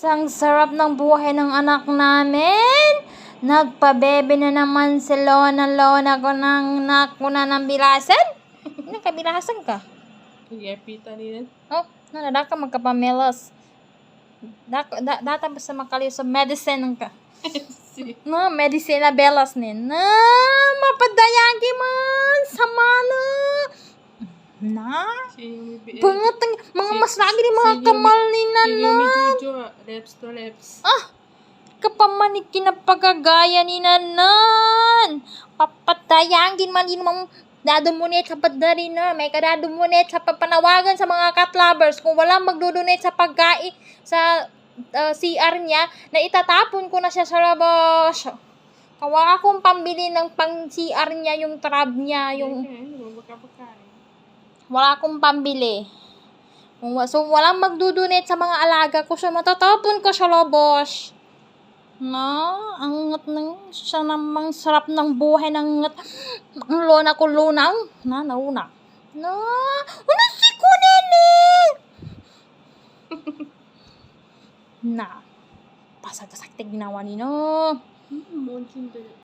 Ang sarap ng buhay ng anak namin. Nagpabebe na naman si Lona Lona ko ng anak ko na ng bilasan. Ano ka, bilasan ka? Pita nila. Oh, nalala ka magkapamelas. Da, data ba sa makaliw sa medicine ka? No, medicine na belas nin. Na, mapadayagi na. Na, si Yumi B. bangat ang mga Si- mas lagi ni mga si kamal ni Si Nana. Yumi Jojo. Reps to reps. Ah, kapamanik kinapagagaya ni Nanan. Papatayangin man din mong dadumunit sa padari na. May kadadumunit sa papanawagan sa mga cat lovers. Kung wala magdudunit sa pagkain sa uh, CR niya, na itatapon ko na siya sa labas. Kawa akong pambili ng pang CR niya, yung trab niya, yung Yung... Baka-bakain. Wala akong pambili. So, walang magdudunit sa mga alaga ko. So, matatapon ko sa lobos. Na, ang ngat ng, siya namang sarap ng buhay ng ngat. Ang lona ko lunaw. Na, nauna. Na, ano si Kunene? na, pasag-pasag ginawa ni no. Hmm,